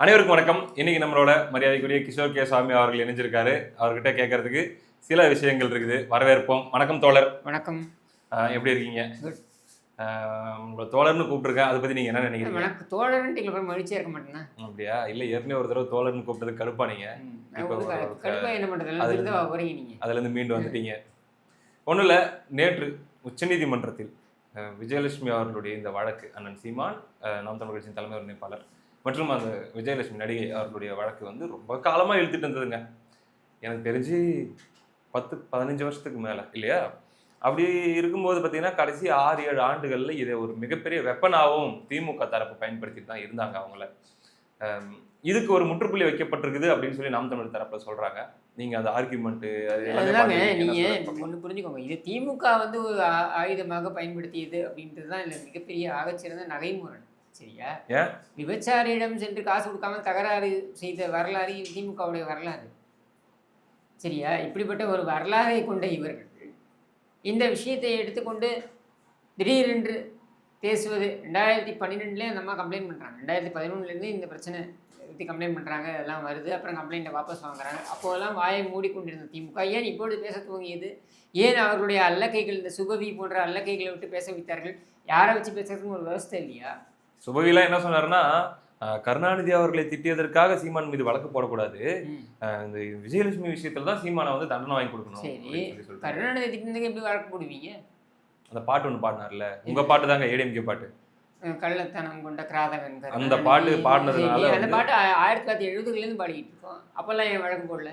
அனைவருக்கும் வணக்கம். இன்னைக்கு நம்மளோட மரியாதைக்குரிய கிஷோர் கே சுவாமி அவர்கள் இணைஞ்சிருக்காரு. அவர்கிட்ட கேட்கறதுக்கு சில விஷயங்கள் இருக்குது. வரவேற்போம். வணக்கம் தோழர். வணக்கம். எப்படி இருக்கீங்க? உங்களை தோழர்னு கூப்பிட்டுருக்கேன். அதை பத்தி நீங்க என்ன நினைக்கிறீங்க? வணக்கம். தோழர்ன்ட்டு அப்புறம் மகிழ்ச்சியாக இருக்க மாட்டேன்னா? அப்படியா? இல்ல ஏற்கனவே ஒரு தடவை தோழர்னு கூப்பிட்டது கடுப்பா நீங்க. இப்ப ஒரு- கடுப்பாக என்ன பண்ணுறது அதுல இருந்து வரீங்க நீங்கள் அதுல இருந்து மீண்டு வந்துட்டீங்க. ஒண்ணும் இல்ல நேற்று உச்சநீதிமன்றத்தில் அஹ், விஜயலட்சுமி அவர்களுடைய இந்த வழக்கு அண்ணன் சீமான் நாம் தமிழ் கட்சியின் தலைமை ஒருங்கிணைப்பாளர் மற்றும் அந்த விஜயலட்சுமி நடிகை அவர்களுடைய வழக்கு வந்து ரொம்ப காலமா இழுத்துட்டு இருந்ததுங்க. எனக்கு தெரிஞ்சு பத்து பதினஞ்சு வருஷத்துக்கு மேல இல்லையா? அப்படி இருக்கும்போது பார்த்தீங்கன்னா கடைசி ஆறு ஏழு ஆண்டுகள்ல இதை ஒரு மிகப்பெரிய வெப்பனாகவும் திமுக தரப்பு பயன்படுத்திட்டு தான் இருந்தாங்க அவங்கள. இதுக்கு ஒரு முற்றுப்புள்ளி வைக்கப்பட்டிருக்குது அப்படின்னு சொல்லி நாம் தமிழ் தரப்புல சொல்றாங்க. நீங்க அந்த அதுதாங்க நீங்கள் ஒன்று புரிஞ்சுக்கோங்க. இது திமுக வந்து ஒரு ஆயுதமாக பயன்படுத்தியது அப்படின்றது தான் இதில் மிகப்பெரிய ஆகச்சிறந்த நகைமுரண் சரியா? விபச்சாரியிடம் சென்று காசு கொடுக்காம தகராறு செய்த வரலாறு திமுகவுடைய வரலாறு. சரியா? இப்படிப்பட்ட ஒரு வரலாறை கொண்ட இவர்கள். இந்த விஷயத்தை எடுத்துக்கொண்டு திடீரென்று பேசுவது ரெண்டாயிரத்தி பன்னிரெண்டுலேயே அந்த அம்மா கம்ப்ளைண்ட் பண்ணுறாங்க ரெண்டாயிரத்தி பதினொன்றுலேருந்து இந்த பிரச்சனை பற்றி கம்ப்ளைண்ட் பண்ணுறாங்க எல்லாம் வருது. அப்புறம் கம்ப்ளைண்ட்டை வாபஸ் வாங்குறாங்க. அப்போதெல்லாம் வாயை மூடிக்கொண்டிருந்த திமுக ஏன் இப்பொழுது பேச துவங்கியது? ஏன் அவர்களுடைய அல்லக்கைகள் இந்த சுபவி போன்ற அல்லக்கைகளை விட்டு பேச வைத்தார்கள்? யாரை வச்சு பேசுறதுன்னு ஒரு விவஸ்தை இல்லையா? சுபவிலா என்ன சொன்னாருன்னா அஹ், கருணாநிதி அவர்களை திட்டியதற்காக சீமான் மீது வழக்கு போடக்கூடாது. இந்த விஜயலட்சுமி விஷயத்துல தான் சீமானை வந்து தண்டனை வாங்கி கொடுக்கணும். கருணாநிதி திட்டத்துக்கு எப்படி வழக்கு போடுவீங்க? அந்த பாட்டு ஒன்று பாடினார்ல. உங்க பாட்டு தாங்க ஏடிஎம்கே பாட்டு. கள்ளத்தனம் கொண்ட கிராதகன் அந்த. பாட்டு பாடினதுனால அந்த பாட்டு ஆயிரத்தி தொள்ளாயிரத்தி எழுபதுலேருந்து பாடிக்கிட்டு இருக்கோம். அப்போல்லாம் ஏன் வழக்கு போடல?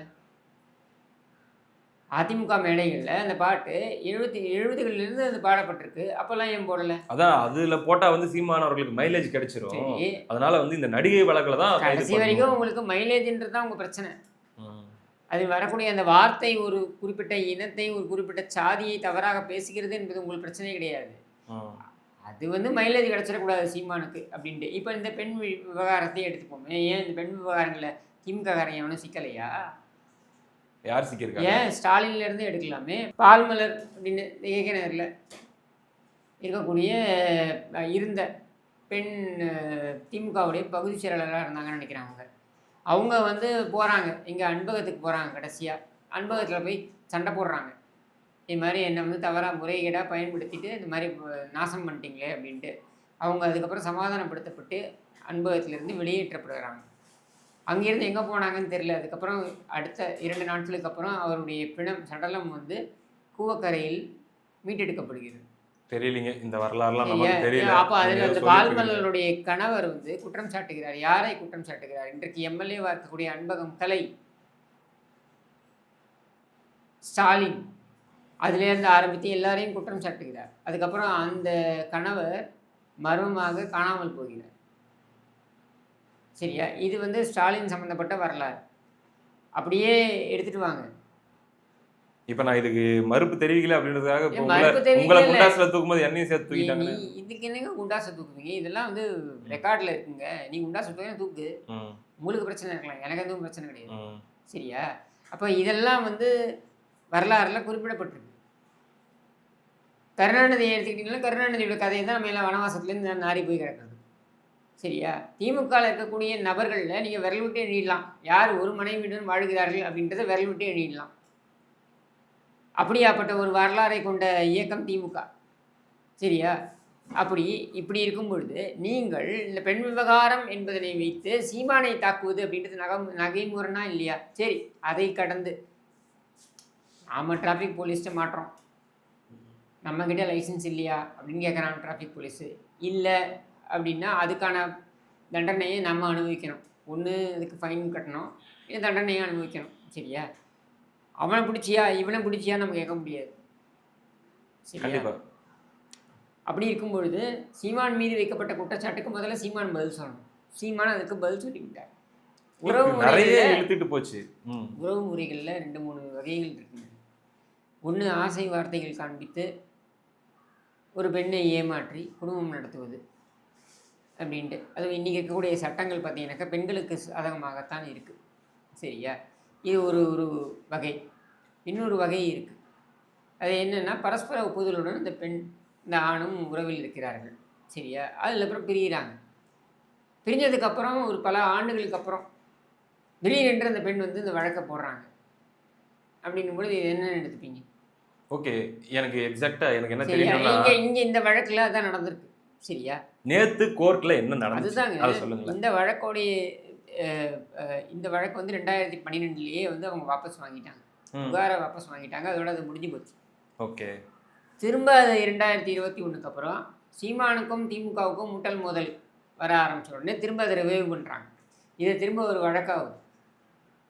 அதிமுக மேடைகளில் அந்த பாட்டு எழுபத்தி எழுபதுகளிலிருந்து அது பாடப்பட்டிருக்கு. அப்போல்லாம் ஏன் போடல? அதான் அதுல போட்டா வந்து சீமான் அவர்களுக்கு மைலேஜ் கிடைச்சிரும். சரி. அதனால வந்து இந்த நடிகை வழக்குல தான் கடைசி. வரைக்கும் உங்களுக்கு மைலேஜ்ன்றது தான் உங்கள் பிரச்சனை. அது வரக்கூடிய அந்த வார்த்தை ஒரு குறிப்பிட்ட இனத்தை ஒரு குறிப்பிட்ட சாதியை தவறாக பேசுகிறது என்பது உங்களுக்கு பிரச்சனை கிடையாது. அது வந்து மைலேஜ் கிடச்சிடக்கூடாது சீமானுக்கு அப்படின்ட்டு. இப்போ இந்த பெண் வி- விவகாரத்தையும் எடுத்துப்போமே. ஏன் இந்த பெண் விவகாரங்களில் திமுக காரன் எவனும் சிக்கலையா? யார் சிக்கியிருக்காங்க? ஏன் ஸ்டாலின்ல இருந்து எடுக்கலாமே? பால்மலர் அப்படின்னு ஏகனரில் இருக்கக்கூடிய இருந்த பெண் திமுகவுடைய பகுதி செயலாளராக இருந்தாங்கன்னு நினைக்கிறாங்க அவங்க. வந்து போகிறாங்க இங்கே அன்பகத்துக்கு போகிறாங்க கடைசியாக அன்பகத்தில் போய் சண்டை போடுறாங்க. இது மாதிரி என்னை வந்து தவறாக முறைகேடாக பயன்படுத்திட்டு இந்த மாதிரி நாசம் பண்ணிட்டீங்களே அப்படின்ட்டு. அவங்க அதுக்கப்புறம் சமாதானப்படுத்தப்பட்டு அன்பகத்திலிருந்து வெளியேற்றப்படுகிறாங்க அங்கேருந்து எங்கே போனாங்கன்னு தெரியல. அதுக்கப்புறம் அடுத்த இரண்டு நாட்களுக்கு அப்புறம் அவருடைய பிணம் சடலம் வந்து கூவக்கரையில் மீட்டெடுக்கப்படுகிறது. தெரியலீங்க. இந்த வரலாறுலாம் நமக்கு தெரியல. அப்போ அதில் அந்த. பால்மலருடைய கணவர் வந்து குற்றம் சாட்டுகிறார். யாரை குற்றம் சாட்டுகிறார்? இன்றைக்கு எம்எல்ஏவா இருக்கக்கூடிய அன்பகம் கலை ஸ்டாலின். அதிலேருந்து ஆரம்பித்து எல்லாரையும் குற்றம் சாட்டுகிறார். அதுக்கப்புறம் அந்த கணவர் மர்மமாக காணாமல் போகிறார். சரியா? இது வந்து ஸ்டாலின் சம்மந்தப்பட்ட வரலாறு. அப்படியே எடுத்துட்டு வாங்க. இப்ப நான் இதுக்கு மறுப்பு தெரிவிக்கல அப்படின்றதுக்காக உங்களை குண்டாசுல தூக்கும்போது என்னையும் சேர்த்து தூக்கிட்டாங்க. இதுக்கு என்னங்க குண்டாசை தூக்குவீங்க? இதெல்லாம் வந்து ரெக்கார்டில் இருக்குங்க. நீ குண்டாசை தூக்க. தூக்கு உங்களுக்கு பிரச்சனை இருக்கலாம். எனக்கு எதுவும் பிரச்சனை கிடையாது. சரியா? அப்போ இதெல்லாம் வந்து வரலாறுல குறிப்பிடப்பட்டிருக்கு. கருணாநிதியை எடுத்துக்கிட்டிங்கன்னா கருணாநிதியோட கதையை தான் நம்ம எல்லாம் வனவாசத்துலேருந்து நாரி போய் கிடக்கிறது. சரியா? திமுகவில் இருக்கக்கூடிய நபர்களில் நீங்கள் விரல் விட்டு எண்ணிடலாம். யார் ஒரு மனைவியுடன் வாழ்கிறார்கள் அப்படின்றத விரல் விட்டு எண்ணிடலாம். அப்படியாப்பட்ட ஒரு வரலாறை கொண்ட இயக்கம் திமுக. சரியா? அப்படி இப்படி இருக்கும் பொழுது நீங்கள் இந்த பெண் விவகாரம் என்பதனை வைத்து சீமானை தாக்குவது அப்படின்றது நகை நகைமுறைனா இல்லையா? சரி அதை கடந்து நாம் டிராஃபிக் போலீஸ்ட்டு மாட்டுறோம் நம்மக்கிட்ட லைசன்ஸ் இல்லையா? அப்படின்னு கேட்குறான் டிராஃபிக் போலீஸு இல்லை அப்படின்னா அதுக்கான தண்டனையை நம்ம அனுபவிக்கணும். ஒன்று அதுக்கு ஃபைன் கட்டணும். இல்லை தண்டனையை அனுபவிக்கணும். சரியா? அவனை பிடிச்சியா இவனை பிடிச்சியா நம்ம கேட்க முடியாது. சரியா? அப்படி இருக்கும் பொழுது சீமான் மீது வைக்கப்பட்ட குற்றச்சாட்டுக்கு முதல்ல சீமான் பதில் சொல்லணும். சீமான் அதுக்கு பதில் சொல்லிவிட்டார் உறவு நிறைய இழுத்துட்டு போச்சு. உறவு முறைகளில் ரெண்டு மூணு வகைகள் இருக்குங்க ஒன்று ஆசை வார்த்தைகள் காண்பித்து ஒரு பெண்ணை ஏமாற்றி குடும்பம் நடத்துவது. அப்படின்ட்டு. அதுவும் இன்றைக்கி இருக்கக்கூடிய சட்டங்கள் பார்த்தீங்கன்னாக்கா பெண்களுக்கு சாதகமாகத்தான் இருக்குது சரியா? இது ஒரு ஒரு வகை. இன்னொரு வகை இருக்குது அது என்னென்னா பரஸ்பர ஒப்புதலுடன் இந்த பெண் இந்த ஆணும் உறவில் இருக்கிறார்கள். சரியா? அதில் அப்புறம் பிரிகிறாங்க பிரிஞ்சதுக்கப்புறம் ஒரு பல ஆண்டுகளுக்கு அப்புறம் திடீரென்று அந்த பெண் வந்து இந்த வழக்கை போடுறாங்க. அப்படின்னும் பொழுது இது என்ன எடுத்துப்பீங்க. ஓகே. எனக்கு எக்ஸாக்டா எனக்கு என்ன சரியா? தெரியும்னா இங்க இங்க இந்த வழக்குல அதான் நடந்திருக்கு. சரியா? நேத்து கோர்ட்ல என்ன நடந்துச்சு? இந்த வழக்கோடைய இந்த வழக்கு வந்து ரெண்டாயிரத்தி பன்னிரெண்டுலேயே வந்து அவங்க வாபஸ் வாங்கிட்டாங்க. புகாரை வாபஸ் வாங்கிட்டாங்க. அதோட அது முடிஞ்சு போச்சு. ஓகே. திரும்ப அது இரண்டாயிரத்தி இருபத்தி ஒன்றுக்கு அப்புறம் சீமானுக்கும் திமுகவுக்கும் முட்டல் மோதல் வர ஆரம்பிச்ச உடனே திரும்ப அதை ரிவைவ் பண்ணுறாங்க இதை திரும்ப ஒரு வழக்காகுது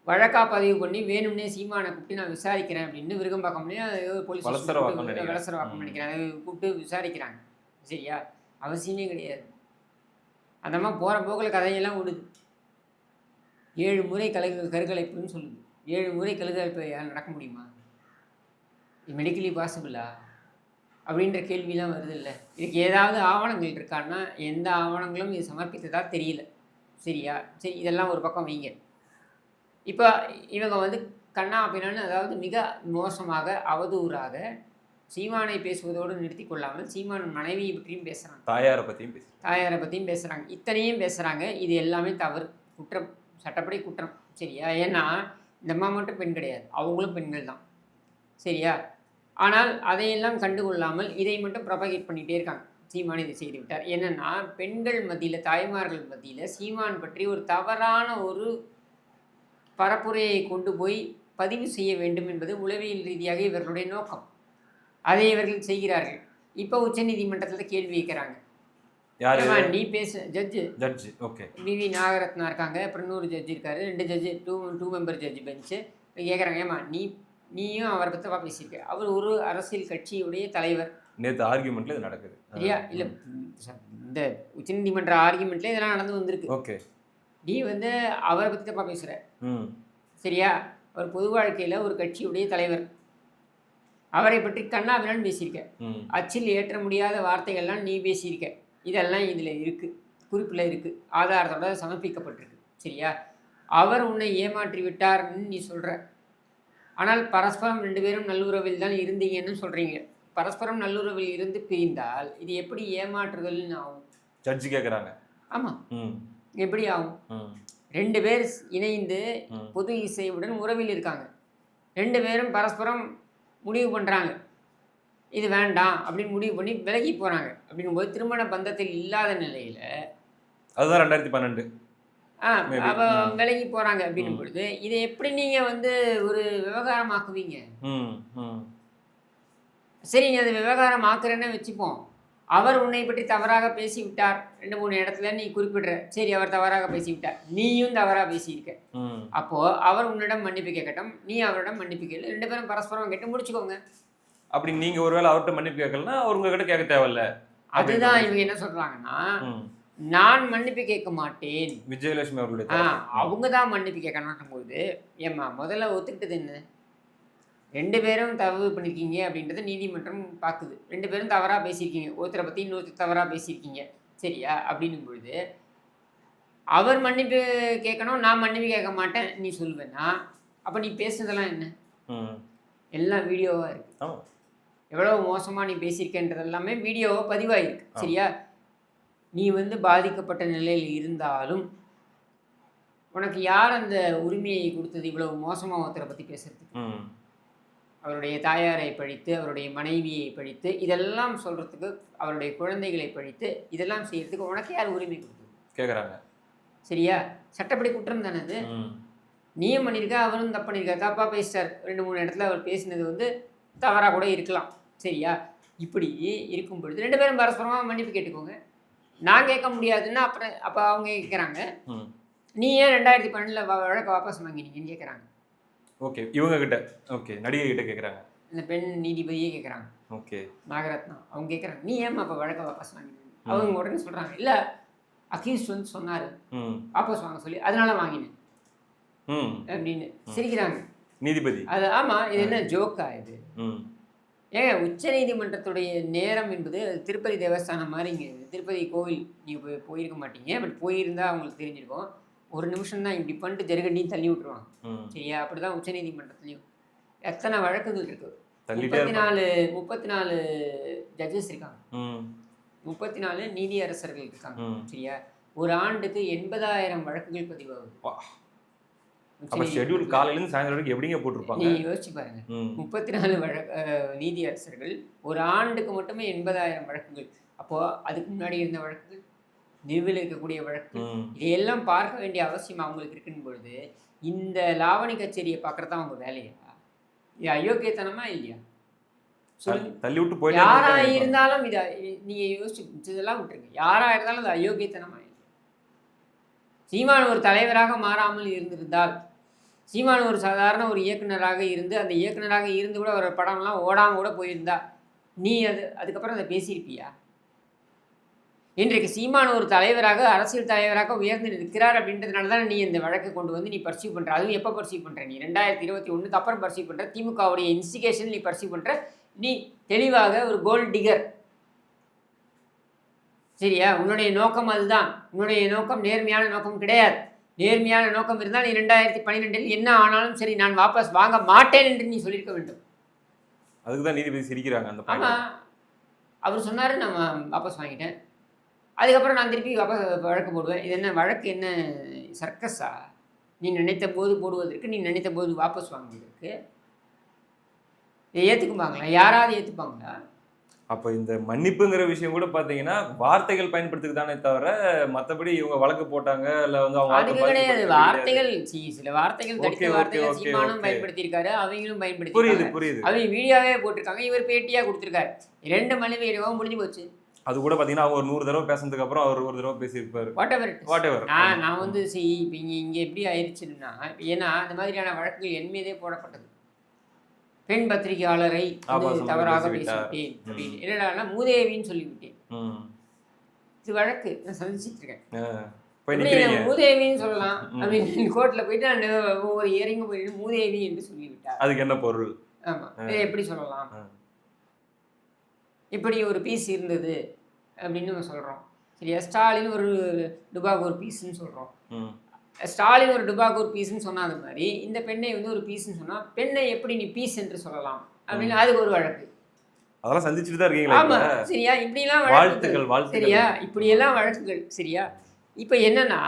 வழக்கா பதிவு பண்ணி வேணும்னே சீமானை கூப்பிட்டு நான் விசாரிக்கிறேன் அப்படின்னு விருகம்பாக்கம்லேயே போலீஸ் வலசரவாக்கம் நினைக்கிறேன். வளசரவாக்கம் ம். நினைக்கிறேன். கூப்பிட்டு விசாரிக்கிறாங்க. சரியா? அவசியமே கிடையாது. அந்த மாதிரி போகிற போக்கில் கதையெல்லாம் விடுது ஏழு முறை கலை கருக்கலைப்புன்னு சொல்லுது. ஏழு முறை கருக்கலைப்பு யாரும் நடக்க முடியுமா? இது மெடிக்கலி பாசிபிளா அப்படின்ற கேள்விலாம் வருது இல்லை இதுக்கு ஏதாவது ஆவணங்கள் இருக்கான்னா எந்த ஆவணங்களும் இது சமர்ப்பித்ததா தெரியல. சரியா? சரி இதெல்லாம் ஒரு பக்கம் வைங்க. இப்போ இவங்க வந்து கண்ணா அப்படின்னான்னு அதாவது மிக மோசமாக அவதூறாக சீமானை பேசுவதோடு நிறுத்தி கொள்ளாமல் சீமான் மனைவியை பற்றியும் பேசுகிறாங்க தாயாரை பத்தியும் பேசி. தாயாரை பற்றியும் பேசுகிறாங்க இத்தனையும் பேசுகிறாங்க இது எல்லாமே தவறு. குற்றம். சட்டப்படி குற்றம். சரியா? ஏன்னா இந்த அம்மா மட்டும் பெண் கிடையாது. அவங்களும் பெண்கள் தான். சரியா? ஆனால் அதையெல்லாம் கண்டுகொள்ளாமல் இதை மட்டும் ப்ரொபகேட் பண்ணிகிட்டே இருக்காங்க. சீமான் இதை செய்து விட்டார். என்னன்னா பெண்கள் மத்தியில் தாய்மார்கள் மத்தியில் சீமான் பற்றி ஒரு தவறான ஒரு பரப்புரையை கொண்டு போய் பதிவு செய்ய வேண்டும் என்பது உளவியல் ரீதியாக இவர்களுடைய நோக்கம். அதை இவர்கள் செய்கிறார்கள். இப்போ உச்சநீதிமன்றத்தில் கேள்வி கேட்குறாங்க. நீ பேச ஜட்ஜு ஜட்ஜி ஓகே பிவி நாகரத்னா இருக்காங்க அப்புறம் இன்னொரு ஜட்ஜி இருக்காரு ரெண்டு ஜட்ஜு டூ டூ மெம்பர் ஜட்ஜி பெஞ்சு கேட்குறாங்க ஏமா நீ நீயும் அவரை பற்றி பேசியிருக்க. அவர் ஒரு அரசியல் கட்சியுடைய தலைவர். நேத்து ஆர்கியூமெண்ட்ல இது நடக்குது. சரியா? இல்லை இந்த உச்சநீதிமன்ற ஆர்குமெண்ட்ல இதெல்லாம் நடந்து வந்திருக்கு. ஓகே நீ வந்து அவரை பற்றி தப்பா பேசுகிற ம். சரியா? அவர் பொது வாழ்க்கையில் ஒரு கட்சியுடைய தலைவர். அவரை பற்றி கண்ணாபிரான் பேசியிருக்க. அச்சில் ஏற்ற முடியாத வார்த்தைகள்லாம் நீ பேசியிருக்க. இதெல்லாம் இதில் இருக்குது குறிப்பில் இருக்குது ஆதாரத்தோட சமர்ப்பிக்கப்பட்டிருக்கு. சரியா? அவர் உன்னை ஏமாற்றி விட்டார்னு நீ சொல்கிற ஆனால் பரஸ்பரம் ரெண்டு பேரும் நல்லுறவில் தான் இருந்தீங்கன்னு சொல்கிறீங்க பரஸ்பரம் நல்லுறவில் இருந்து பிரிந்தால் இது எப்படி ஏமாற்றுதல்னு ஆகும்? ஜட்ஜி கேக்குறாங்க. ஆமாம் எப்படி ஆகும்? ரெண்டு பேர் இணைந்து பொது இசையுடன் உறவில் இருக்காங்க. ரெண்டு பேரும் பரஸ்பரம் முடிவு பண்ணுறாங்க இது வேண்டாம் அப்படின்னு முடிவு பண்ணி விலகி போகிறாங்க அப்படிங்கும்போது திருமண பந்தத்தில் இல்லாத நிலையில் அதுதான் ரெண்டாயிரத்தி பன்னெண்டு. ஆ ம். விலகி போகிறாங்க அப்படின்னும். பொழுது இதை எப்படி நீங்கள் வந்து ஒரு விவகாரமாக்குவீங்க? ம் ம். சரி நீ அதை விவகாரம் ஆக்குறேன்னு வச்சுப்போம். அவர் உன்னை பற்றி தவறாக பேசி விட்டார் ரெண்டு மூணு இடத்துல நீ குறிப்பிடுற. சரி அவர் தவறாக பேசி விட்டார் நீயும் தவறாக பேசியிருக்க. அப்போ அவர் உன்னிடம் மன்னிப்பு கேட்கட்டும். நீ அவரிடம் மன்னிப்பு கேளு. ரெண்டு பேரும் பரஸ்பரம் கேட்டு முடிச்சுக்கோங்க. அப்படி நீங்க ஒருவேளை அவர்கிட்ட மன்னிப்பு கேட்கலன்னா அவர் உங்ககிட்ட கேட்க தேவையில்ல. அதுதான் இவங்க என்ன சொல்றாங்கன்னா நான் மன்னிப்பு கேட்க மாட்டேன். விஜயலட்சுமி அவர்களுடைய. அவங்க தான் மன்னிப்பு கேட்கணும் போது ஏம்மா முதல்ல ஒத்துக்கிட்டது என்ன? ரெண்டு பேரும் தவறு பண்ணியிருக்கீங்க அப்படின்றத நீதிமன்றம் பார்க்குது ரெண்டு பேரும் தவறாக பேசியிருக்கீங்க. ஒருத்தரை பற்றி இன்னொருத்தர் தவறாக பேசியிருக்கீங்க. சரியா? அப்படின்னும் பொழுது அவர் மன்னிப்பு கேட்கணும் நான் மன்னிப்பு கேட்க மாட்டேன் நீ சொல்லுவேன்னா அப்போ நீ பேசுனதெல்லாம் என்ன? எல்லாம் வீடியோவாக இருக்கு. எவ்வளோ மோசமாக நீ பேசியிருக்கன்றது எல்லாமே வீடியோவாக பதிவாயிருக்கு. சரியா? நீ வந்து பாதிக்கப்பட்ட நிலையில் இருந்தாலும் உனக்கு யார் அந்த உரிமையை கொடுத்தது இவ்வளவு மோசமாக ஒருத்தரை பற்றி பேசுறதுக்கு? அவருடைய தாயாரை பழித்து அவருடைய மனைவியை பழித்து இதெல்லாம் சொல்கிறதுக்கு அவருடைய குழந்தைகளை பழித்து இதெல்லாம் செய்யறதுக்கு உனக்கு யார் உரிமை கொடுத்தது? கேக்குறாங்க. சரியா? சட்டப்படி குற்றம் தானே அது? நீயும் பண்ணியிருக்க அவரும் தப்பு பண்ணியிருக்கார் தப்பாக பேசிட்டார். ரெண்டு மூணு இடத்துல அவர் பேசினது வந்து தவறாக கூட இருக்கலாம். சரியா? இப்படி இருக்கும் பொழுது ரெண்டு பேரும் பரஸ்பரமாக மன்னிப்பு கேட்டுக்கோங்க. நான் கேட்க முடியாதுன்னா அப்புறம் அப்போ அவங்க கேட்குறாங்க நீ ஏன் ரெண்டாயிரத்தி பன்னெண்டில் வழக்க வாபஸ் வாங்கினீங்கன்னு கேட்குறாங்க ஓகே இவங்க கிட்ட ஓகே நடிகை கிட்ட கேக்குறாங்க. இந்த பெண் நீதிபதியே கேட்குறாங்க ஓகே. நாகரத்னம் அவங்க கேட்குறாங்க நீ ஏம்மா அப்போ வழக்க வாபஸ் வாங்கினீங்க அவங்க உடனே சொல்கிறாங்க இல்லை அக்யூஸ்ட் வந்து சொன்னார். வாபஸ் வாங்க சொல்லி அதனால வாங்கினேன். ம். அப்படின்னு சிரிக்கிறாங்க. நீதிபதி. அது ஆமாம் இது என்ன ஜோக்கா இது? ஏங்க உச்சநீதிமன்றத்துடைய நேரம் என்பது திருப்பதி தேவஸ்தானம் மாதிரிங்க இது. திருப்பதி கோவில் நீங்கள் போய் போயிருக்க மாட்டீங்க. பட் போயிருந்தா அவங்களுக்கு தெரிஞ்சிருக்கும். ஒரு நிமிஷம் தான் இப்படி பண்ணிட்டு ஜெருகண்டியும் தள்ளி விட்டுருவாங்க சரியா? அப்படி தான் உச்சநீதிமன்றத்துலையும். எத்தனை வழக்குகள் இருக்கு? முப்பத்தி நாலு முப்பத்தி நாலு ஜட்ஜஸ் இருக்காங்க. முப்பத்தி நாலு நீதி அரசர்கள் இருக்காங்க சரியா? ஒரு ஆண்டுக்கு எண்பதாயிரம் வழக்குகள் பதிவாகுது. அப்பா. ஷெட்யூல் காலையில இருந்து சாயந்தரம் வரைக்கும் எப்படிங்க போட்டிருப்பாங்க? நீங்க யோசிச்சு பாருங்க. முப்பத்தி நாலு வழக்கு நீதியரசர்கள் ஒரு ஆண்டுக்கு மட்டுமே எண்பதாயிரம் வழக்குகள். அப்போ அதுக்கு முன்னாடி இருந்த வழக்குகள்? நிலுவையில் இருக்கக்கூடிய வழக்குகள் ம். இதையெல்லாம் பார்க்க வேண்டிய அவசியம் அவங்களுக்கு இருக்குன்னு பொழுது இந்த லாவணி கச்சேரியை பார்க்கறது அவங்க வேலையா? இது அயோக்கியத்தனமா இல்லையா? தள்ளி- விட்டு போயிட்டே யாரா. இருந்தாலும் இதை நீங்க யோசிச்சு இதெல்லாம் விட்டுருங்க. யாரா இருந்தாலும் அது அயோக்கியத்தனமா இல்லை சீமான் ஒரு தலைவராக மாறாமல் இருந்திருந்தால் சீமான் ஒரு சாதாரண ஒரு இயக்குனராக இருந்து அந்த இயக்குனராக இருந்து கூட ஒரு படம்லாம் ஓடாம கூட போயிருந்தா நீ அது அதுக்கப்புறம் அதை பேசியிருப்பியா? இன்றைக்கு சீமான் ஒரு தலைவராக அரசியல் தலைவராக உயர்ந்து நிற்கிறார் அப்படின்றதுனால தான் நீ இந்த வழக்கை கொண்டு வந்து நீ பர்சீவ் பண்ற. அதுவும் எப்போ பர்சீவ் பண்ற நீ? ரெண்டாயிரத்தி இருபத்தி ஒண்ணுக்கு அப்புறம் பர்சீவ் பண்ற. திமுகவுடைய இன்ஸ்டிகேஷன் நீ பர்சீவ் பண்ற. நீ தெளிவாக ஒரு கோல்ட் டிகர் சரியா? உன்னுடைய நோக்கம் அதுதான். உன்னுடைய நோக்கம் நேர்மையான நோக்கம் கிடையாது. நேர்மையான நோக்கம் இருந்தால் நீ ரெண்டாயிரத்தி பன்னிரெண்டில் என்ன ஆனாலும் சரி நான் வாபஸ் வாங்க மாட்டேன் என்று நீ சொல்லியிருக்க வேண்டும். அதுக்கு தான் நீதிபதி சிரிக்கிறாங்க அந்த ஆமா. பாயிண்ட் அவர் சொன்னாரு நான் வாபஸ் வாங்கிட்டேன். அதுக்கப்புறம் நான் திருப்பி வழக்கு போடுவேன். இது என்ன வழக்கு? என்ன சர்க்கஸா? நீ நினைத்த போது போடுவதற்கு நீ நினைத்த போது வாபஸ் வாங்குவதற்கு. இதை ஏற்றுக்குப்பாங்களா யாராவது ஏற்றுப்பாங்களா அப்ப இந்த மன்னிப்புங்கிற விஷயம் கூட பாத்தீங்கன்னா வார்த்தைகள் பயன்படுத்துக்கு தானே தவிர மத்தபடி இவங்க வழக்கு போட்டாங்க இல்ல வந்து அவங்க அதுக்கு கிடையாது. வார்த்தைகள் சி சில வார்த்தைகள் தடித்த வார்த்தைகள் சீமானும். பயன்படுத்தியிருக்காரு அவங்களும் புரியுது பயன்படுத்தியிருக்காங்க. புரியுது அவங்க வீடியோவே போட்டிருக்காங்க. இவர் பேட்டியா கொடுத்திருக்காரு. ரெண்டு மணி வீடியோவும் முடிஞ்சு போச்சு. அது கூட பாத்தீங்கன்னா அவங்க ஒரு நூறு தடவை பேசுனதுக்கு அப்புறம் அவர் ஒரு தடவை பேசியிருப்பாரு. வாட் எவர் வாட் எவர் நான் நான் வந்து சி இப்போ இங்கே இங்கே எப்படி ஆயிடுச்சுன்னா ஏன்னா அந்த மாதிரியான வழக்குகள் என் மீதே போடப்பட்டது. பெண் பத்திரிகையாளரை தவறாக. பேசிவிட்டேன். அப்படின்னு. என்னடா மூதேவின்னு சொல்லிவிட்டேன். இது வழக்கு. நான் சந்திச்சிட்டு இருக்கேன். மூதேவின்னு சொல்லலாம். அப்படின்னு கோர்ட்டில் போயிட்டு நான் ஒவ்வொரு இறங்க போயிட்டு மூதேவி என்று சொல்லிவிட்டார். அதுக்கு என்ன பொருள்? ஆமா. எப்படி சொல்லலாம். இப்படி ஒரு பீஸ் இருந்தது அப்படின்னு நம்ம சொல்றோம். சரியா? ஸ்டாலின் ஒரு டுபாக் ஒரு பீஸ்ன்னு சொல்றோம். ம். ஸ்டாலின் ஒரு டுபாக் ஒரு பீஸ்ன்னு சொன்னாத மாதிரி இந்த பெண்ணை வந்து ஒரு பீஸ்ன்னு சொன்னா பெண்ணை எப்படி நீ பீஸ் என்று சொல்லலாம்? அப்படின்னு அதுக்கு ஒரு வழக்கு. அதெல்லாம் சந்திச்சுட்டு தான் இருக்கீங்களா ஆமா? சரியா? இப்படிலாம் வழக்குகள். வாழ்த்துக்கள் வாழ்த்துக்கள். சரியா? இப்படியெல்லாம் வழக்குகள். சரியா? இப்போ என்னன்னா.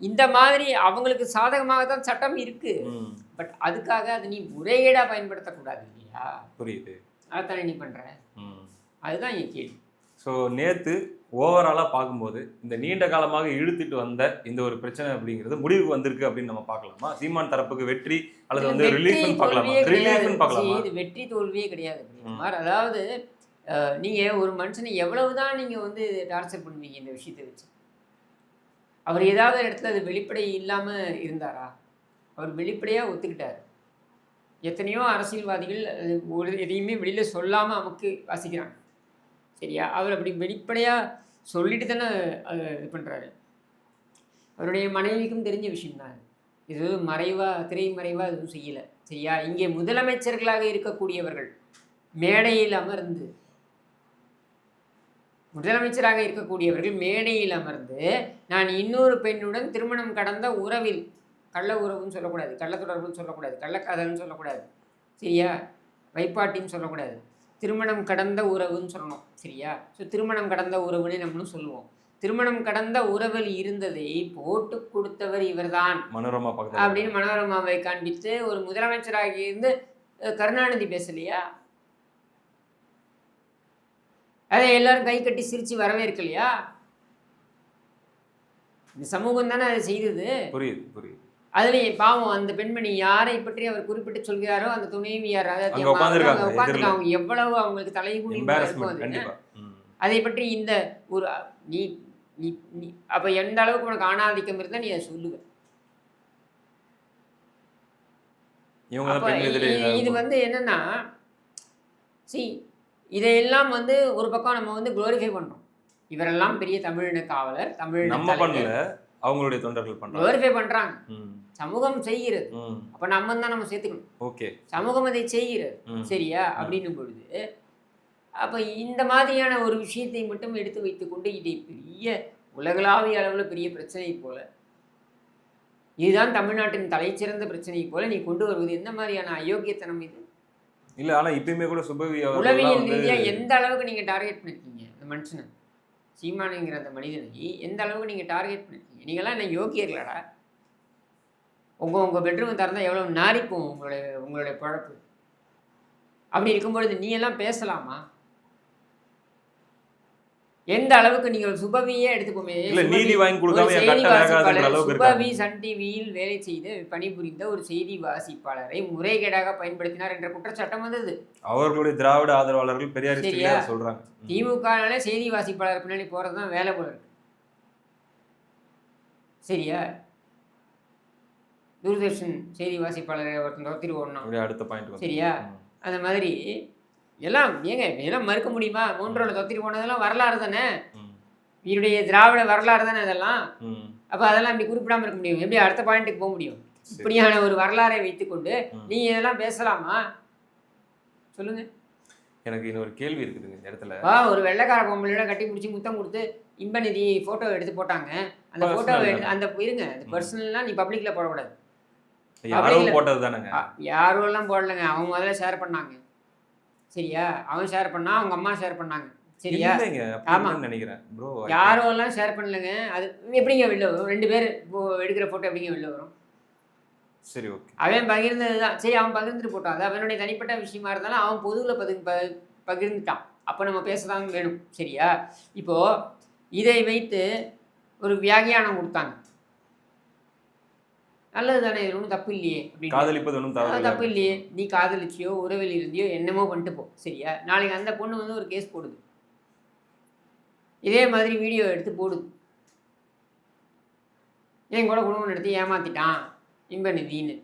இந்த மாதிரி அவங்களுக்கு சாதகமாக தான் சட்டம் இருக்கு. பட் அதுக்காக அதை நீ முறைகேடா பயன்படுத்தக்கூடாது இல்லையா? புரியுது. அதைத்தானே நீ பண்ற. அதுதான் என் கேள்வி. ஸோ நேத்து ஓவராலாக பார்க்கும்போது இந்த நீண்ட காலமாக இழுத்துட்டு வந்த இந்த ஒரு பிரச்சனை அப்படிங்கிறது முடிவுக்கு வந்திருக்கு அப்படின்னு நம்ம பார்க்கலாமா? சீமான் தரப்புக்கு வெற்றி அல்லது வந்து வெற்றி ரிலீஃப்னு பார்க்கலாமா? தோல்வியே கிடையாது. ரிலீஃப்னு பார்க்கலாமா? இது வெற்றி தோல்வியே கிடையாது. அதாவது அஹ், நீங்க ஒரு மனுஷனை எவ்வளவுதான் நீங்க வந்து டார்ச்சர் பண்ணுவீங்க இந்த விஷயத்தை வச்சு? அவர் ஏதாவது இடத்துல அது வெளிப்படை இல்லாம இருந்தாரா? அவர் வெளிப்படையா ஒத்துக்கிட்டார். எத்தனையோ அரசியல்வாதிகள் அது ஒரு எதையுமே வெளியில சொல்லாம அமுக்கு வாசிக்கிறாங்க. சரியா? அவர் அப்படி வெளிப்படையாக சொல்லிட்டு தானே அதை இது பண்ணுறாரு அவருடைய மனைவிக்கும் தெரிஞ்ச விஷயம்தான். இது மறைவா திரைமறைவா எதுவும் செய்யல. சரியா? இங்கே முதலமைச்சர்களாக இருக்கக்கூடியவர்கள் மேடையில் அமர்ந்து முதலமைச்சராக இருக்கக்கூடியவர்கள் மேடையில் அமர்ந்து நான் இன்னொரு பெண்ணுடன் திருமணம் கடந்த உறவில் கள்ள உறவுன்னு சொல்லக்கூடாது கள்ள தொடர்புன்னு சொல்லக்கூடாது கள்ளக்காதல்னு சொல்லக்கூடாது. சரியா? வைப்பாட்டின்னு சொல்லக்கூடாது. திருமணம் கடந்த உறவுன்னு சொல்லணும் சரியா? ஸோ திருமணம் கடந்த உறவுன்னு நம்மளும் சொல்லுவோம். திருமணம் கடந்த உறவில் இருந்ததை போட்டு கொடுத்தவர் இவர்தான். மனோரமா அப்படின்னு மனோரமாவை காண்பித்து ஒரு முதலமைச்சராக இருந்து கருணாநிதி பேசலையா? அதை எல்லாரும் கை கட்டி சிரிச்சு வரவேற்கலையா? இந்த சமூகம் தானே அதை செய்தது. புரியுது புரியுது. அதுலயும் பாவம் அந்த பெண்மணி யாரை பற்றி அவர் குறிப்பிட்டு சொல்கிறாரோ அந்த துணைவியார் அதாவது உட்கார்ந்திருக்காங்க, அவங்க எவ்வளவு அவங்களுக்கு தலைகுனி அது பற்றி இந்த ஒரு நீ நீ நீ அப்போ எந்த அளவுக்கு உனக்கு ஆணாதிக்கம் இருந்தால் நீ அதை சொல்லுவ. இவங்க தான் அப்ப பெண் எதிரே இ- இது வந்து என்னன்னா சி இதையெல்லாம் வந்து ஒரு பக்கம் நம்ம வந்து குளோரிஃபை பண்றோம். இவரெல்லாம் பெரிய தமிழின காவலர் தமிழின நம்ம பண்ணல. அவங்களுடைய தொண்டர்கள் பண்றாங்க. குளோரிஃபை பண்றாங்க. சமூகம் செய்கிறது. அப்ப நம்ம தான் நம்ம சேர்த்துக்கணும். ஓகே. சமூகம் அதை செய்கிறது. சரியா? அப்படின்னும் பொழுது அப்ப இந்த மாதிரியான ஒரு விஷயத்தை மட்டும் எடுத்து வைத்துக்கொண்டு இதை பெரிய உலகளாவிய அளவுல பெரிய பிரச்சனை போல இதுதான் தமிழ்நாட்டின் தலைச்சிறந்த பிரச்சனை போல நீ கொண்டு வருவது. எந்த மாதிரியான அயோக்கியத்தனம் இது? இல்ல ஆனா இப்பயுமே கூட சுபவி உளவியல் ரீதியா எந்த அளவுக்கு நீங்க டார்கெட் பண்ணிருக்கீங்க? இந்த மனுஷனை. சீமானுங்கிற அந்த மனிதனை எந்த அளவுக்கு நீங்கள் டார்கெட் பண்ணிருக்கீங்க? நீங்களாம் என்ன யோக்கியர்களாடா உங்கள் உங்கள் பெட்ரூம் திறந்தால் எவ்வளோ நாரிக்கும் உங்களுடைய உங்களுடைய பழப்பு. அப்படி இருக்கும்பொழுது நீ எல்லாம் பேசலாமா? எந்த அளவுக்கு நீங்கள் சுபவியே எடுத்துக்கோமே நீதி வாங்கி கொடுக்காம சுபவி சன் டிவியில் வேலை செய்து பணிபுரிந்த ஒரு செய்தி வாசிப்பாளரை முறைகேடாக பயன்படுத்தினார் என்ற குற்றச்சாட்டம் வந்தது. அவர்களுடைய திராவிட ஆதரவாளர்கள் பெரியார் சரியா? சொல்றாங்க. திமுகனால செய்தி வாசிப்பாளர் பின்னாடி போகிறது தான் வேலை போல இருக்கு. சரியா? தூர்தர்ஷன் செய்தி வாசிப்பாளரை ஒருத்தன் தோத்திரி ஓடணும் அடுத்த பாயிண்ட் சரியா? அந்த மாதிரி எல்லாம் ஏங்க இதெல்லாம் மறுக்க முடியுமா? மூன்றோட தொத்திரி போனதெல்லாம் வரலாறு தானே? இவருடைய திராவிட வரலாறு தானே இதெல்லாம் அப்போ அதெல்லாம் இப்படி குறிப்பிடாம இருக்க முடியும். எப்படி அடுத்த பாயிண்ட்டுக்கு போக முடியும்? இப்படியான ஒரு வரலாறை வைத்துக்கொண்டு நீ இதெல்லாம் பேசலாமா? சொல்லுங்க. எனக்கு இன்னொரு கேள்வி இருக்குதுங்க இந்த இடத்துல. வா ஒரு வெள்ளைக்கார பொம்பளையோட கட்டி பிடிச்சி முத்தம் கொடுத்து இன்பநிதி போட்டோ எடுத்து போட்டாங்க. அந்த Personal போட்டோவை தானே? எடுத்து அந்த இருங்க அந்த. பர்சனல்லாம் நீ பப்ளிக்ல போடக்கூடாது. யாரோ? போட்டது தானேங்க. அ, யாரும் எல்லாம் போடலைங்க? அவங்க முதல்ல ஷேர் பண்ணாங்க. சரியா? அவன் ஷேர் பண்ணா அவங்க அம்மா ஷேர் பண்ணாங்க. சரியா? ஆமா. நினைக்கிறேன். ப்ரோ யாரும் எல்லாம் ஷேர் பண்ணலங்க. அது எப்படிங்க வெளில வரும்? ரெண்டு பேர் எடுக்கிற போட்டோ எப்படிங்க வெளில வரும்? சரி ஓகே அவன் பகிர்ந்தது தான் சரி அவன் பகிர்ந்துட்டு போட்டான் அது அவனுடைய தனிப்பட்ட விஷயமா இருந்தாலும் அவன் பொதுவில் பதி பகிர்ந்துட்டான். அப்போ நம்ம பேசதான் வேணும். சரியா? இப்போ இதை வைத்து ஒரு வியாகியானம் கொடுத்தாங்க. நல்லது தானே ஒன்றும் தப்பு இல்லையே காதலிப்பது ஒன்றும் தப்பு இல்லையே? நீ காதலிச்சியோ உறவில் இருந்தியோ என்னமோ பண்ணிட்டு போ சரியா? நாளைக்கு அந்த பொண்ணு வந்து ஒரு கேஸ் போடுது. இதே மாதிரி வீடியோ எடுத்து போடுது. என் கூட குடும்பம் நடத்தி ஏமாத்திட்டான் இன்ப நிதின்னு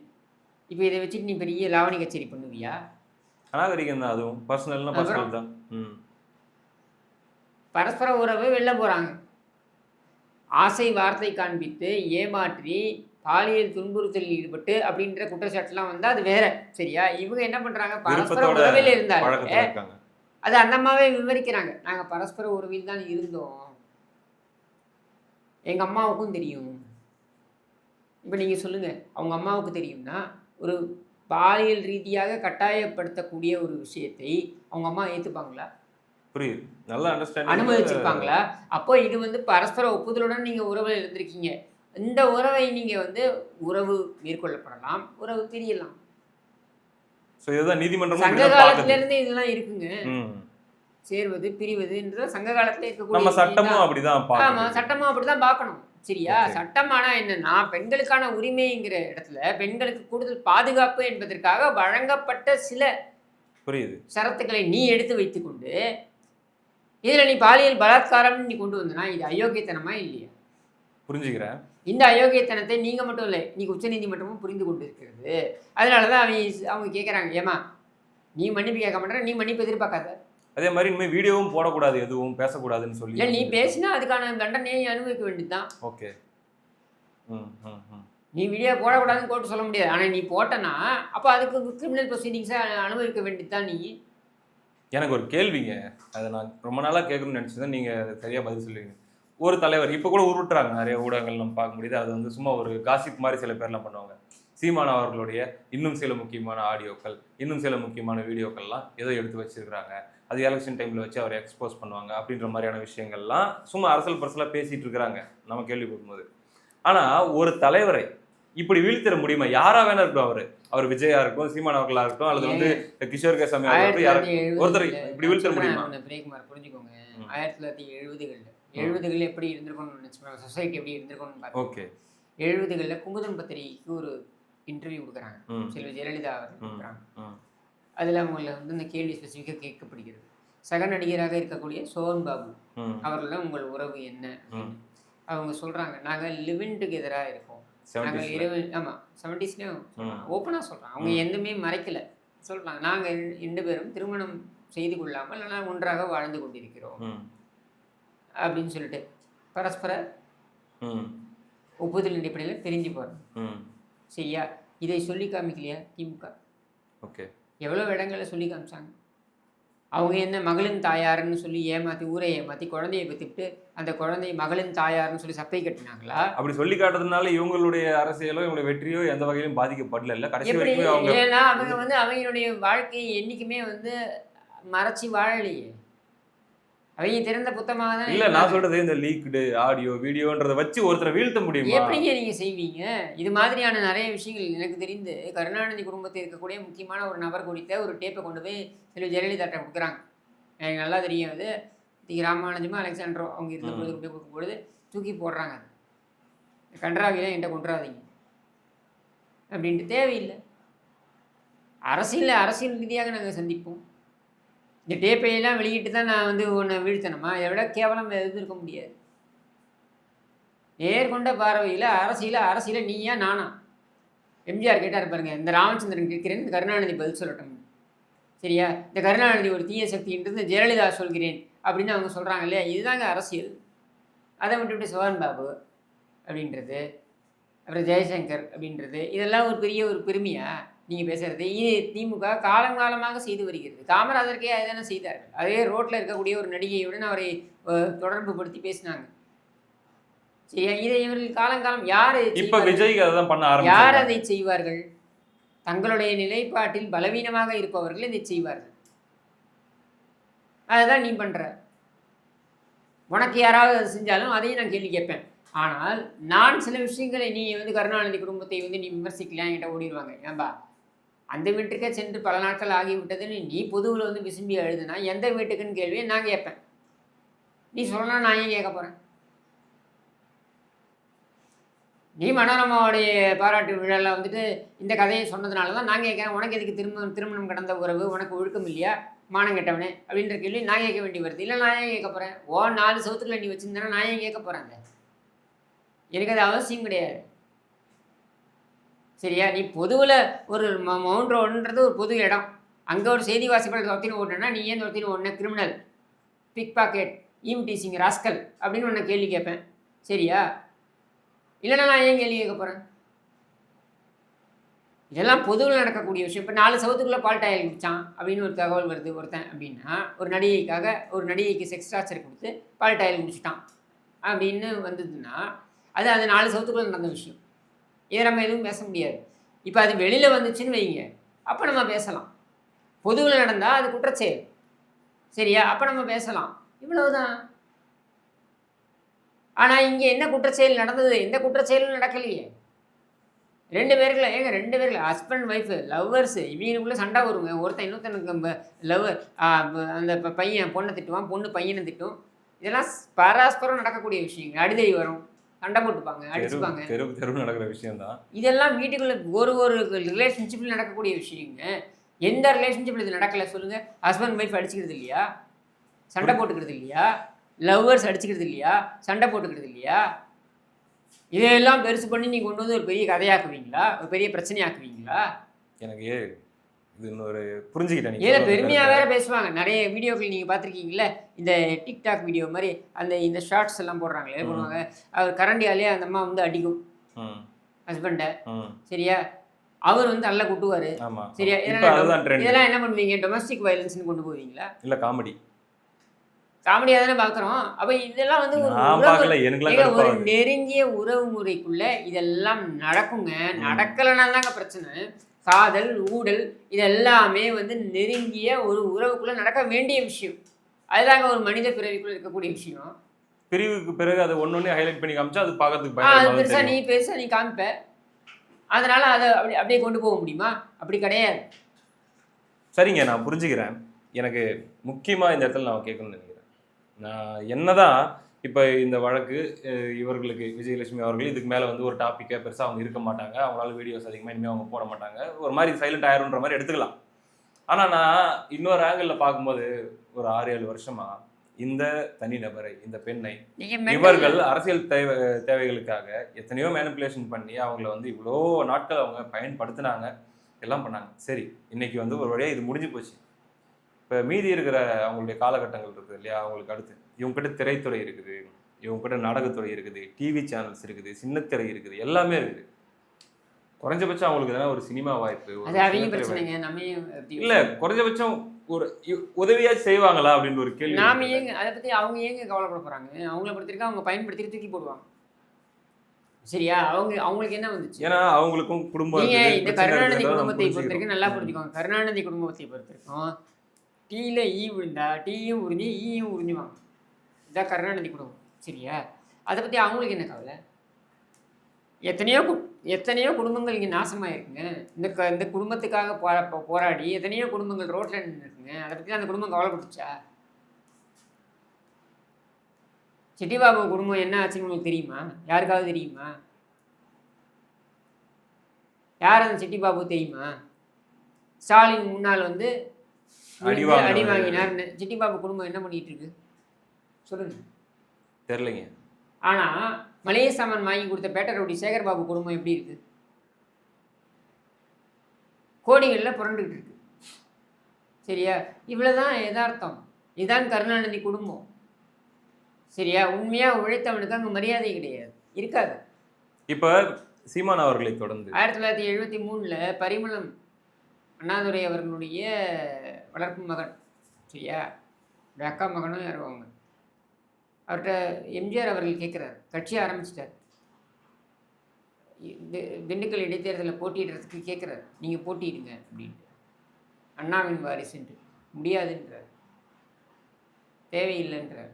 இப்போ இதை வச்சுட்டு நீ பெரிய லாவணி கச்சேரி பண்ணுவியா? அநாகரிகம் தான் அதுவும். பர்சனல்னா பர்சனல் தான். ம். பரஸ்பர உறவு வெளில போகிறாங்க ஆசை வார்த்தை காண்பித்து ஏமாற்றி பாலியல் துன்புறுத்தலில் ஈடுபட்டு அப்படின்ற குற்றச்சாட்டுலாம் வந்தால் அது வேற. சரியா? இவங்க என்ன பண்ணுறாங்க பரஸ்பர உறவில் இருந்தாங்க அது அந்த அம்மாவே விவரிக்கிறாங்க. நாங்கள் பரஸ்பர உறவில் தான் இருந்தோம். எங்கள் அம்மாவுக்கும் தெரியும். இப்போ நீங்கள் சொல்லுங்கள் அவங்க அம்மாவுக்கு தெரியும்னா ஒரு பாலியல் ரீதியாக கட்டாயப்படுத்தக்கூடிய ஒரு விஷயத்தை அவங்க அம்மா ஏற்றுப்பாங்களா புரியுது. நல்ல அனுமதிச்சிருப்பாங்களா? அப்போ இது வந்து பரஸ்பர ஒப்புதலுடன் நீங்கள் உறவில் இருந்திருக்கீங்க. இந்த உறவை நீங்கள் வந்து உறவு மேற்கொள்ளப்படலாம் உறவு பிரியலாம். நீதிமன்றம் சங்க காலத்துல இருந்தே இதெல்லாம் இருக்குங்க. சேர்வது பிரிவதுன்றது சங்க காலத்துல இருக்கக்கூடிய சட்டமும் தான். அப்படிதான் ஆமா சட்டமும் அப்படிதான் பார்க்கணும். சரியா? Okay. சட்டமானா என்னன்னா பெண்களுக்கான உரிமைங்கிற இடத்துல பெண்களுக்கு கூடுதல் பாதுகாப்பு என்பதற்காக வழங்கப்பட்ட சில புரியுது. சரத்துக்களை நீ எடுத்து வைத்துக்கொண்டு இதுல நீ பாலியல் பலாத்காரம் நீ கொண்டு வந்தனா இது அயோக்கியத்தனமா இல்லையா? புரிஞ்சுக்கிறேன். இந்த அயோக்கியத்தனத்தை நீங்க மட்டும் இல்லை இன்னைக்கு உச்சநீதிமன்றமும் புரிந்து கொண்டு இருக்கிறது அதனாலதான் அவங்க அவங்க கேட்குறாங்க ஏமா நீ மன்னிப்பு கேட்க மாட்டேற நீ மன்னிப்பு எதிர்பார்க்காத. அதே மாதிரி இனிமேல் வீடியோவும் போடக்கூடாது எதுவும் பேசக்கூடாதுன்னு சொல்லி இல்லை நீ பேசினா அதுக்கான தண்டனையை அனுபவிக்க வேண்டியதுதான். ஓகே. நீ வீடியோ போடக்கூடாதுன்னு கோர்ட்டு சொல்ல முடியாது. ஆனால் நீ போட்டனா அப்போ அதுக்கு கிரிமினல் ப்ரொசீடிங்ஸை அனுபவிக்க வேண்டியதுதான் நீ. எனக்கு ஒரு கேள்விங்க. அதை நான் ரொம்ப நாளாக கேட்கணும்னு நினச்சிதான் நீங்கள் அதை சரியாக பதில் சொல்லுவீங்க. ஒரு தலைவர். இப்போ கூட உருட்டுறாங்க. நிறைய ஊடகங்கள் நம்ம பார்க்க முடியுது. அது வந்து சும்மா ஒரு காசிப் மாதிரி சில பேர்லாம் பண்ணுவாங்க. சீமான் அவர்களுடைய இன்னும் சில முக்கியமான ஆடியோக்கள் இன்னும் சில முக்கியமான வீடியோக்கள்லாம் ஏதோ எடுத்து வச்சிருக்கிறாங்க. அது எலெக்ஷன் டைமில் வச்சு அவரை எக்ஸ்போஸ் பண்ணுவாங்க. அப்படின்ற மாதிரியான விஷயங்கள்லாம் சும்மா அரசல் பரசலாக பேசிகிட்டு இருக்கிறாங்க. நம்ம கேள்விப்படும்போது ஆனால் ஒரு தலைவரை இப்படி வீழ்த்திட முடியுமா? யாரா வேணா இருக்கட்டும் அவர். அவர் விஜயா இருக்கட்டும் சீமான் அவர்களா இருக்கட்டும் அல்லது வந்து கிஷோர் கேசாமி ஒருத்தர் இப்படி வீழ்த்த முடியுமா? புரிஞ்சுக்கோங்க. ஆயிரத்தி தொள்ளாயிரத்தி எழுபதுகளில். எழுபதுகளில் எப்படி இருந்திருக்கணும்னு நினச்சிப்பாங்க சொசைட்டி எப்படி இருந்திருக்கணும்னு ஓகே. எழுபதுகளில் குமுதம் பத்திரிகைக்கு ஒரு இன்டர்வியூ கொடுக்குறாங்க. செல்வி ஜெயலலிதா அவர்கள் ம். கொடுக்குறாங்க. அதில் அவங்கள வந்து இந்த கேள்வி ஸ்பெசிஃபிக்காக கேட்கப்படுகிறது. சக நடிகராக இருக்கக்கூடிய சோஹன் பாபு அவர்களும் உங்கள் உறவு என்ன? அவங்க சொல்கிறாங்க நாங்கள் லிவின் டுகெதராக இருக்கோம். நாங்கள் இரவு ஆமாம் செவன்டிஸ்லேயும். ஓப்பனாக சொல்கிறாங்க அவங்க. எதுவுமே மறைக்கல. சொல்கிறாங்க நாங்கள் ரெண்டு பேரும் திருமணம் செய்து கொள்ளாமல் ஒன்றாக வாழ்ந்து கொண்டிருக்கிறோம். அப்படின்னு சொல்லிட்டு. பரஸ்பர ம். ஒப்புதல் அடிப்படையில் பிரிஞ்சு போகிறோம் ம். சரியா? இதை சொல்லி காமிக்கலையா திமுக? ஓகே. எவ்வளோ இடங்களில் சொல்லி காமிச்சாங்க? அவங்க என்ன மகளின் தாயாருன்னு சொல்லி ஏமாற்றி ஊரை ஏமாற்றி குழந்தைய பெற்றுட்டு அந்த குழந்தை மகளின் தாயாருன்னு சொல்லி சப்பை கட்டினாங்களா? அப்படி சொல்லி காட்டுறதுனால இவங்களுடைய அரசியலோ இவங்களுடைய வெற்றியோ எந்த வகையிலும் பாதிக்கப்படல இல்ல. கடைசி ஏன்னா அவங்க வந்து அவங்களுடைய வாழ்க்கையை என்றைக்குமே வந்து மறைச்சி வாழலையே. அவங்க திறந்த புத்தகமாக தான் இல்ல நான் சொல்றது இந்த லீக்டு ஆடியோ வீடியோன்றத வச்சு ஒருத்தரை வீழ்த்த முடியுமா? எப்படிங்க நீங்க செய்வீங்க? இது மாதிரியான நிறைய விஷயங்கள் எனக்கு தெரிந்து கருணாநிதி குடும்பத்தில் இருக்கக்கூடிய முக்கியமான ஒரு நபர் குறித்த ஒரு டேப்பை கொண்டு போய் செல்வி ஜெயலலிதாட்ட கொடுக்குறாங்க. எனக்கு நல்லா தெரியும் அது. தி ராமானுஜமோ அலெக்சாண்டரோ அவங்க இருந்த. பொழுது கொண்டு போய் கொடுக்கும்பொழுது தூக்கி போடுறாங்க அது. கன்றாவிலாம் என்கிட்ட கொண்டுறாதீங்க அப்படின்ட்டு தேவையில்லை. அரசியல் அரசியல் ரீதியாக நாங்கள் சந்திப்போம். இந்த டேப்பையெல்லாம் வெளியிட்டு தான் நான் வந்து உன்னை வீழ்த்தணுமா? இதை விட கேவலம் எதுவும் இருக்க முடியாது. நேர்கொண்ட பார்வையில் அரசியல் அரசியல் நீயா நானா? எம்ஜிஆர் கேட்டார் பாருங்க இந்த ராமச்சந்திரன் கேட்கிறேன் இந்த கருணாநிதி பதில் சொல்லட்டும். சரியா? இந்த கருணாநிதி ஒரு தீய சக்தின்றது ஜெயலலிதா சொல்கிறேன் அப்படின்னு அவங்க சொல்கிறாங்க இல்லையா? இதுதாங்க அரசியல். அதை விட்டுவிட்டு சோகன் பாபு அப்படின்றது அப்புறம் ஜெயசங்கர் அப்படின்றது இதெல்லாம் ஒரு பெரிய ஒரு பெருமையாக நீங்கள் பேசுறது. இது திமுக காலம் காலமாக செய்து வருகிறது. காமராஜருக்கே அதுதானே செய்தார்கள். அதே ரோட்டில் இருக்கக்கூடிய ஒரு நடிகையுடன் அவரை தொடர்பு படுத்தி பேசினாங்க. சரியா? இதை இவர்கள் காலங்காலம் யார் இப்ப பண்ண யார் அதை செய்வார்கள்? தங்களுடைய நிலைப்பாட்டில் பலவீனமாக இருப்பவர்கள் இதை செய்வார்கள். அதுதான் நீ பண்ற. உனக்கு யாராவது செஞ்சாலும் அதையும் நான் கேள்வி கேட்பேன். ஆனால் நான் சில விஷயங்களை நீ வந்து கருணாநிதி குடும்பத்தை வந்து நீ விமர்சிக்கலாம் என்கிட்ட ஓடிடுவாங்க. ஏன்பா? அந்த வீட்டுக்கே சென்று பல நாட்கள் ஆகிவிட்டதுன்னு நீ பொதுவில் வந்து விசும்பி எழுதுனா எந்த வீட்டுக்குன்னு கேள்வியை நான் கேட்பேன். நீ சொல்லணும் நான் ஏன் கேட்க போகிறேன் நீ மனோரமாவுடைய பாராட்டு விழாவில் வந்துட்டு இந்த கதையை சொன்னதுனால தான் நான் கேட்குறேன். உனக்கு எதுக்கு திருமணம் திருமணம் கடந்த உறவு? உனக்கு ஒழுக்கம் இல்லையா? மானம் கெட்டவனே அப்படின்ற கேள்வி நான் கேட்க வேண்டி வருது. இல்லை நான் ஏன் கேட்க போகிறேன் ஓ நாலு சவுத்துக்குள்ள நீ வச்சிருந்தேன்னா நான் ஏன் கேட்க போகிறேன் எனக்கு அது அவசியம் கிடையாது. சரியா? நீ பொதுவில் ஒரு ம- மவுண்ட் ரோடுன்றது ஒரு பொது இடம். அங்கே ஒரு செய்தி வாசிப்பாளர் ஒருத்தின ஓட்டுனா நீ ஏன் ஒருத்தின ஒன்று criminal pickpocket eve teasing rascal அப்படின்னு ஒன்று கேள்வி கேட்பேன். சரியா? இல்லைன்னா நான் ஏன் கேள்வி கேட்க போகிறேன் இதெல்லாம் பொதுவில் நடக்கக்கூடிய விஷயம். இப்போ நாலு சவுத்துக்குள்ளே பால் டாயில் அப்படின்னு ஒரு தகவல் வருது ஒருத்தன் அப்படின்னா ஒரு நடிகைக்காக ஒரு நடிகைக்கு செக்ஸ் டார்ச்சர் கொடுத்து பால் டாயில் குடிச்சிட்டான் அப்படின்னு வந்ததுன்னா அது அது நாலு சவுத்துக்குள்ளே நடந்த விஷயம். இதை நம்ம எதுவும் பேச முடியாது? இப்போ அது வெளியில் வந்துச்சுன்னு வைங்க. அப்போ நம்ம பேசலாம். பொதுவில் நடந்தால் அது குற்றச்செயல். சரியா? அப்போ நம்ம பேசலாம். இவ்வளவுதான். ஆனால் இங்கே என்ன குற்றச்செயல் நடந்தது? எந்த குற்றச்செயலும் நடக்கலையே. ரெண்டு பேருக்குள்ள ஏங்க ரெண்டு பேருக்குள்ள ஹஸ்பண்ட் ஒய்ஃபு லவ்வர்ஸு இவங்களுக்குள்ள சண்டை வருங்க. ஒருத்தன் இன்னொருத்தனுக்கு லவ்வர் அந்த ப- பையன் பொண்ணை திட்டுவான் பொண்ணு பையனை திட்டும். இதெல்லாம் பராஸ்பரம் நடக்கக்கூடிய விஷயங்கள். அடிதடி வரும். சண்டை போட்டுப்பாங்க அடிச்சுப்பாங்க. தெரு தெரு நடக்கிற விஷயம் தான் இதெல்லாம் வீட்டுக்குள்ள ஒரு ஒரு ரிலேஷன்ஷிப்பில் நடக்கக்கூடிய விஷயங்க. எந்த ரிலேஷன்ஷிப்பில் இது நடக்கலை சொல்லுங்க. ஹஸ்பண்ட் ஒய்ஃப் அடிச்சுக்கிறது இல்லையா? சண்டை போட்டுக்கிறது இல்லையா? லவ்வர்ஸ் அடிச்சுக்கிறது இல்லையா? சண்டை போட்டுக்கிறது இல்லையா? இதையெல்லாம் பெருசு பண்ணி நீ கொண்டு வந்து ஒரு பெரிய கதையாக்குவீங்களா? ஒரு பெரிய பிரச்சனையாக்குவீங்களா? எனக்கு இது இன்னொரு புரிஞ்சுக்கிட்டேன் சொல்றது பெருமையாக. வேற பேசுவாங்க. நிறைய வீடியோக்கள் நீங்கள் பார்த்துருக்கீங்களே இந்த டிக்டாக் வீடியோ மாதிரி அந்த இந்த ஷார்ட்ஸ் எல்லாம் போடுறாங்களே ம். போடுவாங்க. அவர் கரண்டியாலே அந்த அம்மா வந்து அடிக்கும். ஹஸ்பண்டை சரியா? அவர் வந்து நல்லா குட்டுவார். சரியா? இதெல்லாம் என்ன பண்ணுவீங்க? டொமஸ்டிக் வயலன்ஸ்னு கொண்டு போவீங்களா? இல்ல காமெடி காமெடியாக தானே பார்க்குறோம் அப்போ இதெல்லாம் வந்து ஒரு ஒரு நெருங்கிய உறவு முறைக்குள்ள இதெல்லாம் நடக்குங்க. நடக்கலைன்னா தாங்க பிரச்சனை. காதல் ஊடல் இதெல்லாமே வந்து நெருங்கிய ஒரு உறவுக்குள்ள நடக்க வேண்டிய விஷயம். அதுதாங்க ஒரு மனித பிறவிக்குள்ள இருக்கக்கூடிய விஷயம். பிரிவுக்கு பிறகு அதை ஒன்னொன்னே ஹைலைட் பண்ணி காமிச்சா அது பார்க்கறதுக்கு அது பயங்கரமா பெருசா நீ தெரியும். பெருசா நீ காமிப்ப. அதனால அதை அப்படி அப்படியே கொண்டு போக முடியுமா? அப்படி கிடையாது. சரிங்க நான் புரிஞ்சுக்கிறேன். எனக்கு முக்கியமா இந்த இடத்துல நான் கேட்கணும்னு நினைக்கிறேன். நான் என்னதான் இப்போ இந்த வழக்கு இவர்களுக்கு விஜயலட்சுமி அவர்கள் இதுக்கு மேலே வந்து ஒரு டாப்பிக்கை பெருசாக அவங்க இருக்க மாட்டாங்க. அவங்களால வீடியோஸ் அதிகமாக இனிமேல் அவங்க போட மாட்டாங்க. ஒரு மாதிரி சைலண்ட் ஆயிரும்ன்ற மாதிரி எடுத்துக்கலாம். ஆனால் நான் இன்னொரு ஆங்கிளில் பார்க்கும்போது ஒரு ஆறு ஏழு வருஷமா இந்த தனிநபரை இந்த பெண்ணை இவர்கள் அரசியல் தேவை தேவைகளுக்காக எத்தனையோ மேனிப்புலேஷன் பண்ணி அவங்கள வந்து இவ்வளோ நாட்கள் அவங்க பயன்படுத்தினாங்க. எல்லாம் பண்ணாங்க. சரி இன்னைக்கு வந்து ஒரு வழியாக இது முடிஞ்சு போச்சு. இப்போ மீதி இருக்கிற அவங்களுடைய காலகட்டங்கள் இருக்குது இல்லையா? அவங்களுக்கு அடுத்து இவங்ககிட்ட திரைத்துறை இருக்குது இவங்ககிட்ட நாடகத்துறை இருக்குது டிவி சேனல்ஸ் இருக்குது சின்னத்திரை இருக்குது எல்லாமே இருக்குது. குறைஞ்சபட்சம் அவங்களுக்கு எதனா ஒரு சினிமா வாய்ப்பு இல்ல குறைஞ்சபட்சம் ஒரு உதவியாச்சும் செய்வாங்களா அப்படின்னு ஒரு கேள்வி நாம. ஏங்க அதை பத்தி அவங்க ஏங்க கவலைப்பட போறாங்க? அவங்கள பொறுத்திருக்க அவங்க பயன்படுத்தி தூக்கி போடுவாங்க. சரியா? அவங்க அவங்களுக்கு என்ன வந்துச்சு? ஏன்னா அவங்களுக்கும் குடும்பம் இந்த கருணாநிதி குடும்பத்தை பொறுத்த வரைக்கும் புரிஞ்சுக்கிறோம். நல்லா. புரிஞ்சுக்கோங்க. கருணாநிதி குடும்பத்தை பொறுத்த டீயில் ஈ விழுந்தா டீயும் உறிஞ்சி ஈயும் உறிஞ்சுவாங்க. இதான் கருணாநிதி குடும்பம் சரியா? அதை பற்றி அவங்களுக்கு என்ன கவலை? எத்தனையோ கு எத்தனையோ குடும்பங்கள் இங்கே நாசமாக இருக்குங்க இந்த க இந்த குடும்பத்துக்காக போரா போ- போராடி எத்தனையோ குடும்பங்கள் ரோட்டில் நின்றுருக்குங்க அதை பற்றி அந்த குடும்பம் கவலைப்பட்டுச்சா? சிட்டிபாபு குடும்பம் என்ன ஆச்சுன்னு உங்களுக்கு தெரியுமா? யாருக்காவது தெரியுமா? யார் அந்த சிட்டிபாபு தெரியுமா? ஸ்டாலின் முன்னால் வந்து அடி. அடி வாங்கினார்னு சிட்டிபாபு குடும்பம் என்ன பண்ணிட்டு இருக்கு? சொல்லுங்க. தெரிலைங்க ஆனால் மளிகை சாமான் வாங்கி கொடுத்த பேட்டரோடி சேகர்பாபு குடும்பம் எப்படி இருக்கு? கோடிகளில் புரண்டுகிட்டு இருக்கு. சரியா? இவ்வளோதான் யதார்த்தம். இதான் கருணாநிதி குடும்பம். சரியா? உண்மையாக உழைத்தவனுக்கு அங்கே மரியாதை கிடையாது. இருக்காது. இப்போ சீமான் அவர்களை தொடர்ந்து. ஆயிரத்தி தொள்ளாயிரத்தி எழுபத்தி மூணில் பரிமளம் அண்ணாதுரை அவர்களுடைய வளர்ப்பு மகன். சரியா? என் அக்கா மகனும் யாரோ அவங்க. அவர்கிட்ட எம்ஜிஆர் அவர்கள் கேட்குறாரு. கட்சி ஆரம்பிச்சிட்டார். தி- திண்டுக்கல் இடைத்தேர்தலில் போட்டியிடுறதுக்கு கேட்குறாரு. நீங்கள் போட்டியிடுங்க அப்படின்ட்டு. அண்ணாவின் வாரிசுன்ட்டு. முடியாதுன்றார். தேவையில்லைன்றார்.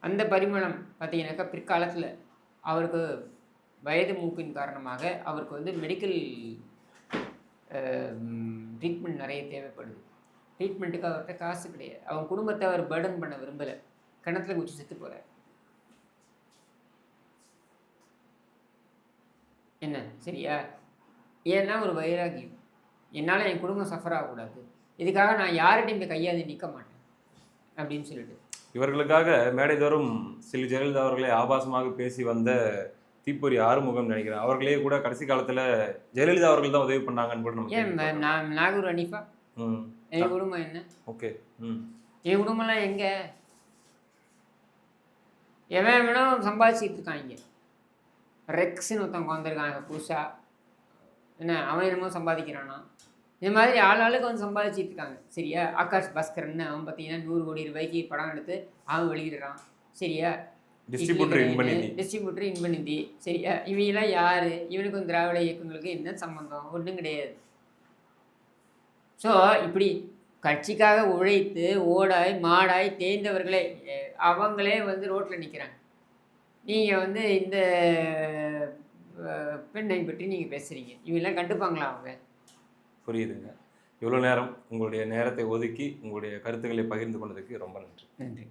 அந்த பரிமளம் பார்த்தீங்கன்னாக்கா பிற்காலத்தில் அவருக்கு வயது மூப்பின் காரணமாக அவருக்கு வந்து மெடிக்கல் ட்ரீட்மெண்ட் நிறைய தேவைப்படுது. ட்ரீட்மெண்ட்டுக்கு அவர்கிட்ட காசு கிடையாது. அவன் குடும்பத்தை அவர் பர்டன் பண்ண விரும்பலை. கிணத்துல குச்சி செத்து போகிறார் என்ன? சரியா? ஏன்னா ஒரு வைராகியம். என்னால் என் குடும்பம் சஃபர் ஆகக்கூடாது. இதுக்காக நான் யார்கிட்டையும் இந்த கையாதி நிற்க மாட்டேன். அப்படின்னு சொல்லிட்டு. இவர்களுக்காக மேடைதோறும் சில ஜெயலலிதா அவர்களை ஆபாசமாக பேசி வந்த தீப்பொறி ஆறுமுகம் நினைக்கிறேன். அவர்களே கூட கடைசி காலத்துல ஜெயலலிதா அவர்கள் தான் உதவி பண்ணாங்கன்னு கூட நம்ம நாகூர் அனிஃபா ம். என் குடும்பம் என்ன? ஓகே. ம். என் குடும்பம்லாம் எங்கே? எவன் வேணும் சம்பாதிச்சிட்டு இருக்கான் இங்கே ரெக்ஸ்னு ஒருத்தவங்க வந்திருக்காங்க புதுசாக என்ன அவன் என்னமோ சம்பாதிக்கிறானா இந்த மாதிரி ஆள் ஆளுக்கு வந்து சம்பாதிச்சிட்டு இருக்காங்க. சரியா? ஆகாஷ் பாஸ்கரன் அவன் பார்த்தீங்கன்னா நூறு கோடி ரூபாய்க்கு படம் எடுத்து அவன் வெளியிடுறான். சரியா? டிஸ்ட்ரிபியூட்டர் இன்பநிதி. டிஸ்ட்ரிபியூட்டர் இன்பநிதி. சரியா இவங்கெல்லாம் யார்? இவனுக்கும் திராவிட இயக்கங்களுக்கு என்ன சம்பந்தம்? ஒன்றும் கிடையாது. ஸோ இப்படி கட்சிக்காக உழைத்து ஓடாய் மாடாய் தேய்ந்தவர்களே அவங்களே வந்து ரோட்டில் நிற்கிறாங்க நீங்கள் வந்து இந்த பெண்ணை பற்றி நீங்கள் பேசுகிறீங்க இவங்கெல்லாம் கண்டுப்பாங்களா அவங்க? புரியுதுங்க. இவ்வளோ நேரம் உங்களுடைய நேரத்தை ஒதுக்கி உங்களுடைய கருத்துக்களை பகிர்ந்து கொண்டதுக்கு ரொம்ப நன்றி. நன்றி.